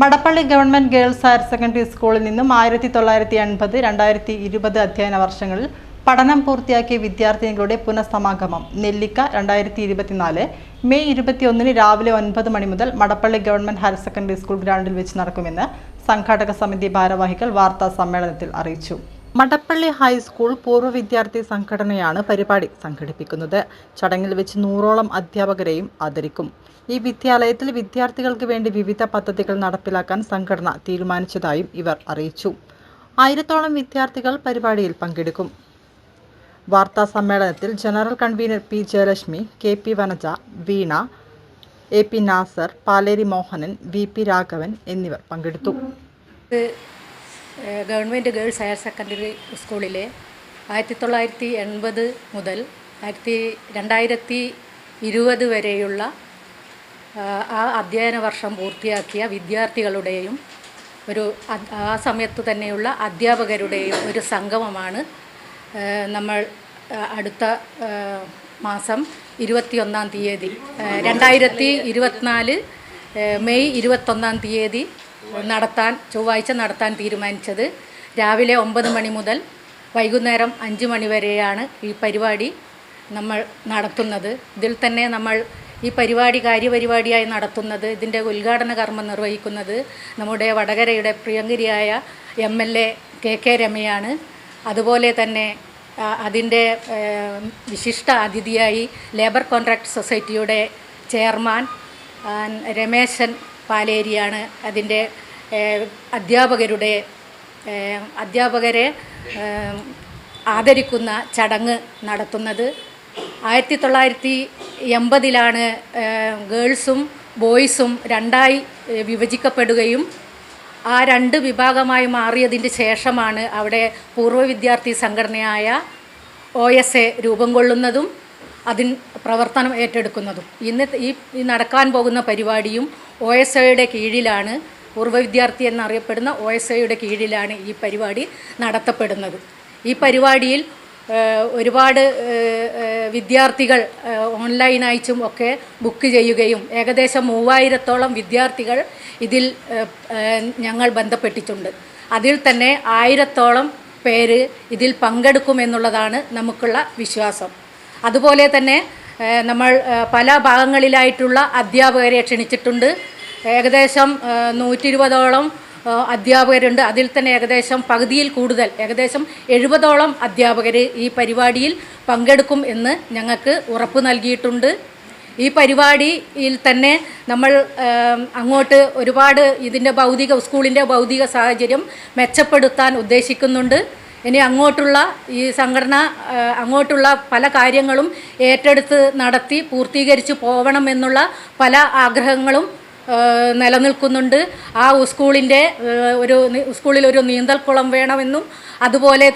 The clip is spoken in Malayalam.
Madappally government girls higher secondary സ്കൂളിൽ നിന്നും ആയിരത്തി തൊള്ളായിരത്തി എൺപത് രണ്ടായിരത്തി ഇരുപത് അധ്യയന വർഷങ്ങളിൽ പഠനം പൂർത്തിയാക്കിയ വിദ്യാർത്ഥിനികളുടെ പുനഃസമാഗമം. നെല്ലിക്ക രണ്ടായിരത്തി ഇരുപത്തിനാല്. മെയ് ഇരുപത്തിയൊന്നിന് രാവിലെ ഒൻപത് മണി മുതൽ Madappally government higher secondary school ഗ്രൗണ്ടിൽ വെച്ച് നടക്കുമെന്ന് സംഘാടക സമിതി ഭാരവാഹികൾ വാർത്താ സമ്മേളനത്തിൽ അറിയിച്ചു. മടപ്പള്ളി ഹൈസ്കൂൾ പൂർവ വിദ്യാർത്ഥി സംഘടനയാണ് പരിപാടി സംഘടിപ്പിക്കുന്നത്. ചടങ്ങിൽ വെച്ച് നൂറോളം അധ്യാപകരെയും ആദരിക്കും. ഈ വിദ്യാലയത്തിൽ വിദ്യാർത്ഥികൾക്ക് വേണ്ടി വിവിധ പദ്ധതികൾ നടപ്പിലാക്കാൻ സംഘടന തീരുമാനിച്ചതായും ഇവർ അറിയിച്ചു. ആയിരത്തോളം വിദ്യാർത്ഥികൾ പരിപാടിയിൽ പങ്കെടുക്കും. വാർത്താ സമ്മേളനത്തിൽ general convener P Jayalakshmi K P Vanaja Veena A P Nasar Paleri Mohanan V P Raghavan എന്നിവർ പങ്കെടുത്തു. ഗവൺമെന്റ് ഗേൾസ് ഹയർ സെക്കൻഡറി സ്കൂളിലെ ആയിരത്തി തൊള്ളായിരത്തി എൺപത് മുതൽ ആയിരത്തി രണ്ടായിരത്തി ഇരുപത് വരെയുള്ള ആ അധ്യയന വർഷം പൂർത്തിയാക്കിയ വിദ്യാർത്ഥികളുടെയും ഒരു ആ സമയത്ത് തന്നെയുള്ള അധ്യാപകരുടെയും ഒരു സംഗമമാണ് നമ്മൾ അടുത്ത മാസം ഇരുപത്തിയൊന്നാം തീയതി രണ്ടായിരത്തി ഇരുപത്തിനാല് മെയ് ഇരുപത്തൊന്നാം തീയതി നടത്താൻ ചൊവ്വാഴ്ച നടത്താൻ തീരുമാനിച്ചത്. രാവിലെ ഒമ്പത് മണി മുതൽ വൈകുന്നേരം അഞ്ച് മണി വരെയാണ് ഈ പരിപാടി നമ്മൾ നടത്തുന്നത്. ഇതിൽ തന്നെ നമ്മൾ ഈ പരിപാടി കാര്യപരിപാടിയായി നടത്തുന്നത് ഇതിന്റെ ഉദ്ഘാടന കർമ്മം നിർവഹിക്കുന്നത് നമ്മുടെ വടകരയുടെ പ്രിയങ്കരിയായ M L A K K രമയാണ്. അതുപോലെ തന്നെ അതിന്റെ വിശിഷ്ട അതിഥിയായി ലേബർ കോൺട്രാക്ട് സൊസൈറ്റിയുടെ ചെയർമാൻ രമേശൻ പാലേരിയാണ് അതിന്റെ അധ്യാപകരുടെ അധ്യാപകരെ ആദരിക്കുന്ന ചടങ്ങ് നടത്തുന്നത്. ആയിരത്തി തൊള്ളായിരത്തി എൺപതിലാണ് ഗേൾസും ബോയ്സും രണ്ടായി വിഭജിക്കപ്പെടുകയും ആ രണ്ട് വിഭാഗമായി മാറിയതിന്റെ ശേഷമാണ് അവിടെ പൂർവ വിദ്യാർത്ഥി സംഘടനയായ ഒ എസ് എ രൂപം കൊള്ളുന്നതും അതിൻ പ്രവർത്തനം ഏറ്റെടുക്കുന്നതും. ഇന്ന് ഈ നടക്കാൻ പോകുന്ന പരിപാടിയും ഒ എസ് എയുടെ കീഴിലാണ് പൂർവ വിദ്യാർത്ഥി എന്നറിയപ്പെടുന്ന ഒ എസ് എയുടെ കീഴിലാണ് ഈ പരിപാടി നടത്തപ്പെടുന്നത്. ഈ പരിപാടിയിൽ ഒരുപാട് വിദ്യാർത്ഥികൾ ഓൺലൈനായിട്ടും ഒക്കെ ബുക്ക് ചെയ്യുകയും ഏകദേശം മൂവായിരത്തോളം വിദ്യാർത്ഥികൾ ഇതിൽ ഞങ്ങൾ ബന്ധപ്പെട്ടിട്ടുണ്ട്. അതിൽ തന്നെ ആയിരത്തോളം പേര് ഇതിൽ പങ്കെടുക്കുമെന്നുള്ളതാണ് നമുക്കുള്ള വിശ്വാസം. അതുപോലെ തന്നെ നമ്മൾ പല ഭാഗങ്ങളിലായിട്ടുള്ള അധ്യാപകരെ ക്ഷണിച്ചിട്ടുണ്ട്. ഏകദേശം നൂറ്റി ഇരുപതോളം അധ്യാപകരുണ്ട്. അതിൽ തന്നെ ഏകദേശം പകുതിയിൽ കൂടുതൽ ഏകദേശം എഴുപതോളം അധ്യാപകർ ഈ പരിപാടിയിൽ പങ്കെടുക്കും എന്ന് ഞങ്ങൾക്ക് ഉറപ്പ് നൽകിയിട്ടുണ്ട്. ഈ പരിപാടിയിൽ തന്നെ നമ്മൾ അങ്ങോട്ട് ഒരുപാട് ഇതിന്റെ ഭൗതിക സ്കൂളിന്റെ ഭൗതിക സാഹചര്യം മെച്ചപ്പെടുത്താൻ ഉദ്ദേശിക്കുന്നുണ്ട്. ഇനി അങ്ങോട്ടുള്ള ഈ സംഘടന അങ്ങോട്ടുള്ള പല കാര്യങ്ങളും ഏറ്റെടുത്ത് നടത്തി പൂർത്തീകരിച്ച് പോകണമെന്നുള്ള പല ആഗ്രഹങ്ങളും നിലനിൽക്കുന്നുണ്ട്. ആ സ്കൂളിന്റെ ഒരു സ്കൂളിൽ ഒരു നീന്തൽക്കുളം വേണമെന്നും അതുപോലെ